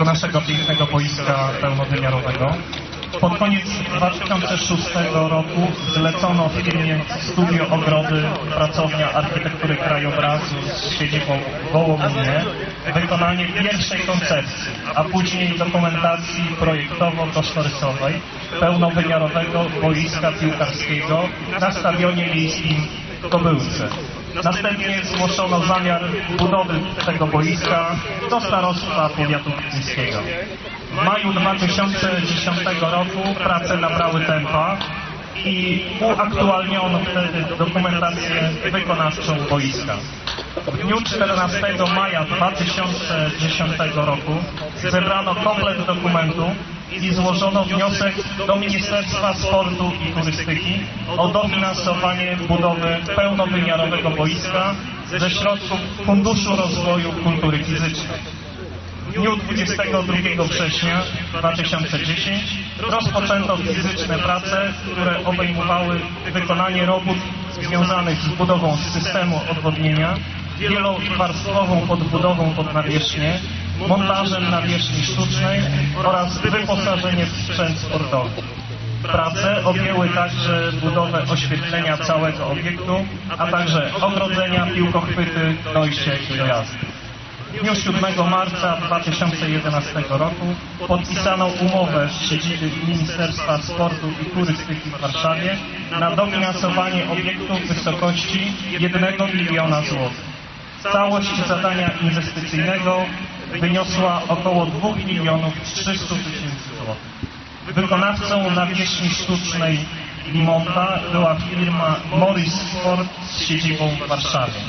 do naszego pięknego boiska pełnowymiarowego. Pod koniec 2006 roku zlecono firmie Studio Ogrody pracownia architektury krajobrazu z siedzibą w Wołominie wykonanie pierwszej koncepcji, a później dokumentacji projektowo-kosztorysowej pełnowymiarowego boiska piłkarskiego na stadionie miejskim Kobyłce. Następnie zgłoszono zamiar budowy tego boiska do starostwa powiatu gdyńskiego. W maju 2010 roku prace nabrały tempa i uaktualniono wtedy dokumentację wykonawczą boiska. W dniu 14 maja 2010 roku zebrano komplet dokumentu i złożono wniosek do Ministerstwa Sportu i Turystyki o dofinansowanie budowy pełnowymiarowego boiska ze środków Funduszu Rozwoju Kultury Fizycznej. W dniu 22 września 2010 rozpoczęto fizyczne prace, które obejmowały wykonanie robót związanych z budową systemu odwodnienia, wielowarstwową podbudową pod nawierzchnię, montażem nawierzchni sztucznej oraz wyposażenie w sprzęt sportowy. Prace objęły także budowę oświetlenia całego obiektu, a także ogrodzenia, piłkochwyty, dojście i dojazdy. W dniu 7 marca 2011 roku podpisano umowę z siedziby Ministerstwa Sportu i Turystyki w Warszawie na dofinansowanie obiektu w wysokości 1 miliona złotych. Całość zadania inwestycyjnego wyniosła około 2 milionów 300 tysięcy złotych. Wykonawcą nawierzchni sztucznej Limonta była firma Morris Sport z siedzibą w Warszawie.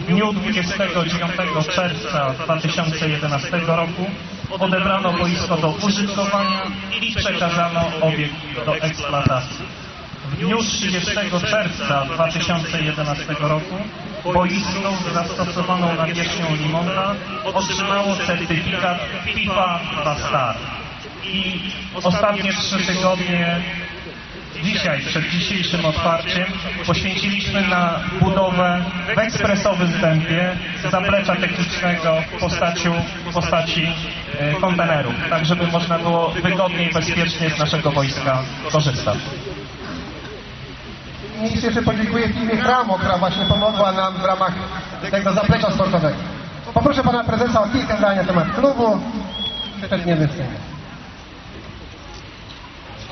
W dniu 29 czerwca 2011 roku odebrano boisko do użytkowania i przekazano obiekt do eksploatacji. W dniu 30 czerwca 2011 roku boisko z zastosowaną nawierzchnią Limonta otrzymało certyfikat FIFA 2 Star. I ostatnie trzy tygodnie dzisiaj, przed dzisiejszym otwarciem, poświęciliśmy na budowę w ekspresowym tempie zaplecza technicznego w, postaciu, w postaci e, kontenerów, tak żeby można było wygodnie i bezpiecznie z naszego wojska korzystać. Nikt jeszcze podziękuję firmie Kramo, która właśnie pomogła nam w ramach tego zaplecza sportowego. Poproszę pana prezesa o kilka zdań na temat klubu, czy też nie więcej.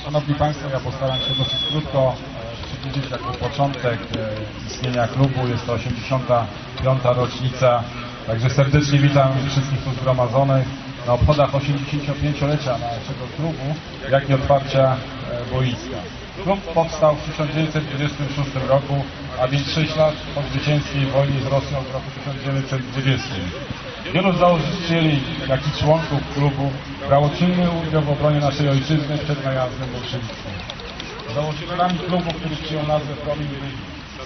Szanowni Państwo, ja postaram się dosyć krótko e, przybliżyć jako początek e, istnienia klubu. Jest to 85. rocznica, także serdecznie witam wszystkich tu zgromadzonych na obchodach 85-lecia naszego klubu, jak i otwarcia e, boiska. Klub powstał w 1926 roku, a więc 6 lat po zwycięskiej wojnie z Rosją w roku 1920. Wielu założycieli, jak i członków klubu brało czynny udział w obronie naszej ojczyzny przed najazdem bolszewickim. Założycielami klubu, który przyjął nazwę Promień byli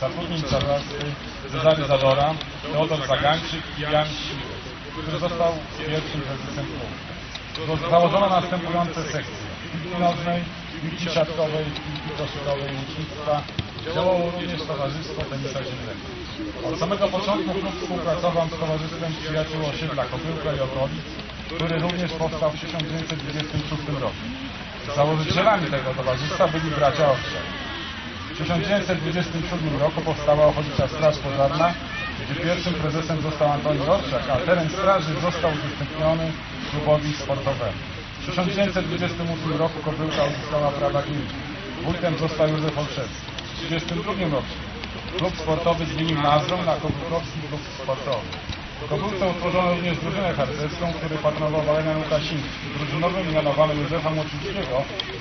Saturnин Czarzasty, Cezary Zadora, Teodor Zagańczyk i Jan Siły, który został pierwszym prezesem klubu. Założono następujące sekcje. Piłki nożnej, piłki siatkowej, piłki koszykowej, łucznictwa. Działało również Towarzystwo Tenisa Ziemnego. Od samego początku klub współpracował z Towarzystwem Przyjaciół Osiedla Kobyłka i Okolic, który również powstał w 1926 roku. Założycielami tego towarzystwa byli bracia Owczak. W 1927 roku powstała Ochotnicza Straż Pożarna, gdzie pierwszym prezesem został Antoni Orczak, a teren straży został udostępniony klubowi sportowemu. W 1928 roku Kobyłka uzyskała prawa gminy. Wójtem został Józef Olszewski. W 1932 roku klub sportowy zmienił nazwę na Kobyłkowski Klub Sportowy. W Kobyłce utworzono również drużynę harcerską, który patronował Walerian Łukasiński. Drużynowym mianowano Józefa Młoczyńskiego,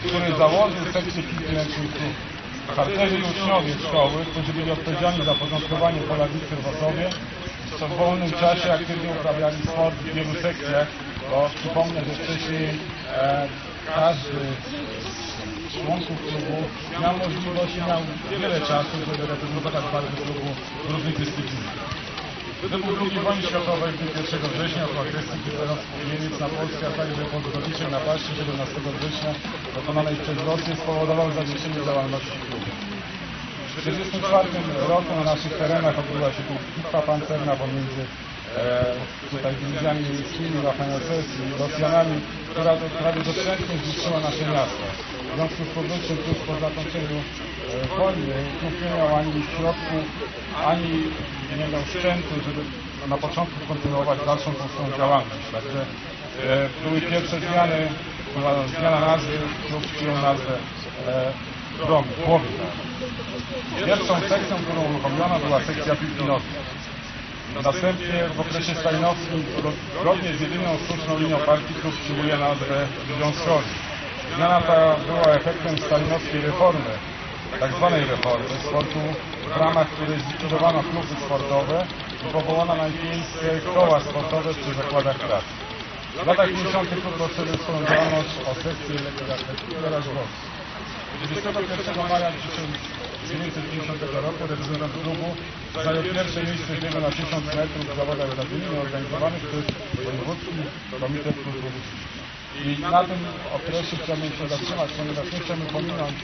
który założył sekcję piłki klubu. Harcerzy i uczniowie szkoły, którzy byli odpowiedzialni za porządkowanie pola bitwy w Osowie, co w wolnym czasie aktywnie uprawiali sport w wielu sekcjach, bo przypomnę, że wcześniej e, każdy z członków klubu miał możliwość miał wiele czasu, żeby reprezentować barwy klubu w różnych dyscyplinach. Wybuch II wojny światowej w dniu 1 września po agresji hitlerowskiej Niemiec na Polskę, a także po zbrodniczej napaści 17 września dokonanej przez Rosję spowodował zawieszenie działalności klubu. W 1944 roku na naszych terenach odbyła się bitwa pancerna pomiędzy tutaj dywizjami miejskimi, Wafeniosesi, Rosjanami, która prawie doszczętnie zniszczyła nasze miasto. W związku z powyższym tuż po zakończeniu e, wojny klub nie miał ani środków, ani nie miał sprzętu, żeby na początku kontynuować dalszą tą swoją działalność. Także e, były pierwsze zmiany, była zmiana nazwy, klub przyjął nazwę e, Płomień. Pierwszą sekcją, którą uruchomiono była sekcja piłki nożnej. Następnie w okresie stalinowskim, zgodnie z jedyną słuszną linią partii, klub przyjmuje nazwę Związkowy. Zmiana ta była efektem stalinowskiej reformy, tak zwanej reformy sportu, w ramach której zlikwidowano kluby sportowe i powołano na ich miejsce koła sportowe przy zakładach pracy. W latach 50. klub rozszerzył swoją działalność o sekcję lekkiej atletyki oraz boks. 21 maja 1950 roku reprezentant klubu zajął pierwsze miejsce w biegu na 1000 metrów w zawodach zadymi organizowanych przez Wojewódzki Komitet Kultury. I na tym okresie chciałbym się zatrzymać, ponieważ nie chcemy pominąć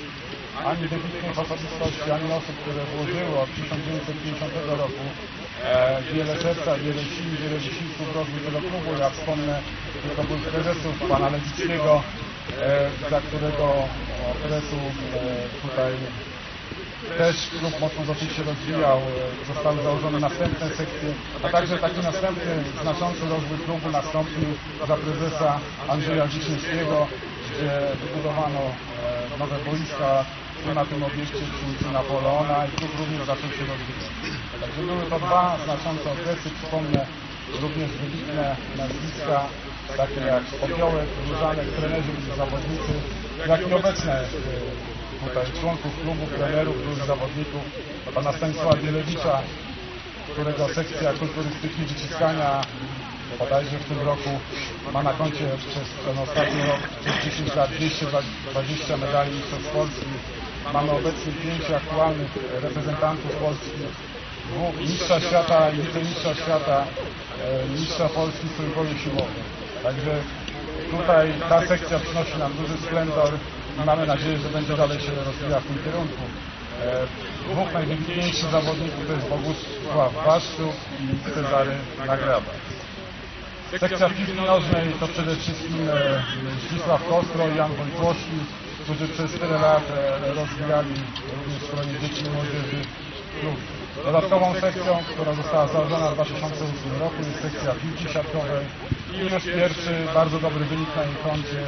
ani wybitnych osobistości, ani osób, które włożyły od 1950 roku e, wiele serca, wiele sił, wiele wysiłków w rozwój tego klubu. Ja wspomnę tylko był prezesów pana Lewickiego, e, za którego okresu e, tutaj też klub mocno dosyć się rozwijał, e, zostały założone następne sekcje, a także taki następny znaczący rozwój klubu nastąpił za prezesa Andrzeja Wiśniewskiego, gdzie wybudowano e, nowe boiska tu na tym obiekcie przy ulicy Napoleona i klub również zaczął się rozwijać. Także były to dwa znaczące okresy, przypomnę również wybitne nazwiska, takie jak Popiołek, Różanek, trenerzy i zawodnicy, jak i obecne e, tutaj członków klubu, trenerów, różnych zawodników, pana Stanisława Bielewicza, którego sekcja kulturystyki wyciskania bodajże w tym roku ma na koncie przez ten ostatni rok, przez 10 lat 220 medali mistrzostw Polski. Mamy obecnie pięciu aktualnych reprezentantów Polski, dwóch mistrza świata i wicemistrza świata, mistrza Polski w trójboju siłowym. Także tutaj ta sekcja przynosi nam duży splendor i mamy nadzieję, że będzie dalej się rozwijała w tym kierunku. E, dwóch najwybitniejszych zawodników to jest Bogusław Waszczuk i Cezary Nagrada. Sekcja piłki nożnej to przede wszystkim e, Zdzisław Kostro i Jan Wojtłowski, którzy przez tyle lat e, rozwijali również szkolenie dzieci i młodzieży. Dodatkową sekcją, która została założona w 2008 roku jest sekcja piłki siatkowej i już pierwszy bardzo dobry wynik na jej koncie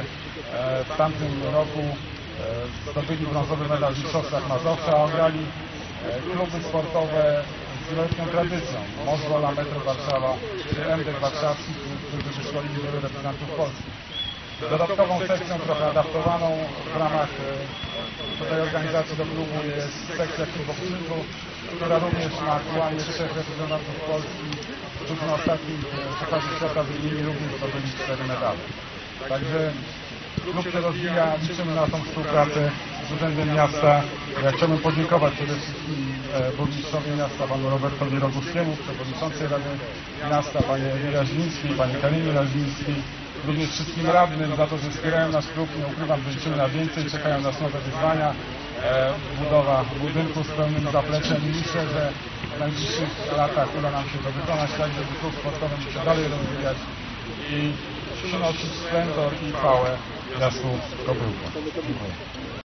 e, w tamtym roku e, zdobyli brązowy medal w Mistrzostwach Mazowsza, a ograli e, kluby sportowe z wieloletnią tradycją. Mozwola, Metro Warszawa czy MDK Warszawski, którzy wyszkolili wielu reprezentantów Polski. Dodatkową sekcją, trochę adaptowaną w ramach e, tutaj organizacji do klubu jest sekcja kickboxingu, która również ma aktualnie trzech reprezentantów Polski, którzy na ostatnim e, Pucharze Świata z nimi również zdobyli cztery medale. Także klub się rozwija, liczymy na tą współpracę z Urzędem Miasta. Ja chciałbym podziękować przede wszystkim e, burmistrzowi miasta, panu Robertowi Roguskiemu, przewodniczącej Rady Miasta, panie Raźmińskiej, pani Karinie Raźmińskiej, również wszystkim radnym za to, że wspierają nasz klub. Nie ukrywam, że liczymy na więcej, czekają nas nowe wyzwania. E, budowa budynku z pełnym zapleczem i myślę, że w najbliższych latach uda nam się to wykonać tak, żeby klub sportowy mógł się dalej rozwijać i przynosić splendor i chwałę miastu Kobyłko. Dziękuję.